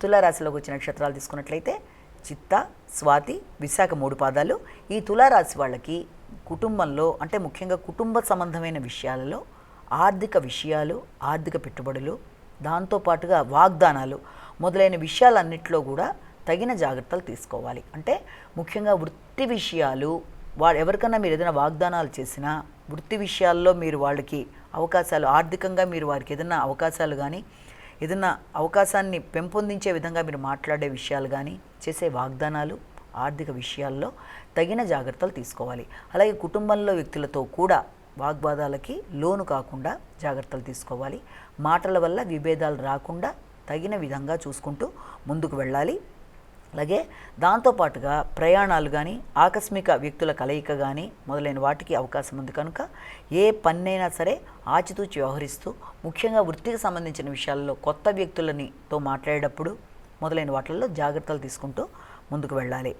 తులారాశిలోకి వచ్చిన నక్షత్రాలు తీసుకున్నట్లయితే చిత్త స్వాతి విశాఖ మూడు పాదాలు. ఈ తులారాశి వాళ్ళకి కుటుంబంలో అంటే ముఖ్యంగా కుటుంబ సంబంధమైన విషయాలలో ఆర్థిక విషయాలు ఆర్థిక పెట్టుబడులు దాంతోపాటుగా వాగ్దానాలు మొదలైన విషయాలన్నింటిలో కూడా తగిన జాగ్రత్తలు తీసుకోవాలి. అంటే ముఖ్యంగా వృత్తి విషయాలు వా ఎవరికన్నా మీరు ఏదైనా వాగ్దానాలు చేసినా వృత్తి విషయాల్లో మీరు వాళ్ళకి అవకాశాలు ఆర్థికంగా మీరు వారికి ఏదైనా అవకాశాలు కానీ ఏదైనా అవకాశాన్ని పెంపొందించే విధంగా మీరు మాట్లాడే విషయాలు కానీ చేసే వాగ్దానాలు ఆర్థిక విషయాల్లో తగిన జాగ్రత్తలు తీసుకోవాలి. అలాగే కుటుంబంలో వ్యక్తులతో కూడా వాగ్వాదాలకి లోను కాకుండా జాగ్రత్తలు తీసుకోవాలి. మాటల వల్ల విభేదాలు రాకుండా తగిన విధంగా చూసుకుంటూ ముందుకు వెళ్ళాలి. అలాగే దాంతోపాటుగా ప్రయాణాలు కానీ ఆకస్మిక వ్యక్తుల కలయిక కానీ మొదలైన వాటికి అవకాశం ఉంది కనుక ఏ పన్నైనా సరే ఆచితూచి వ్యవహరిస్తూ ముఖ్యంగా వృత్తికి సంబంధించిన విషయాల్లో కొత్త వ్యక్తులనితో మాట్లాడేటప్పుడు మొదలైన వాటిల్లో జాగ్రత్తలు తీసుకుంటూ ముందుకు వెళ్ళాలి.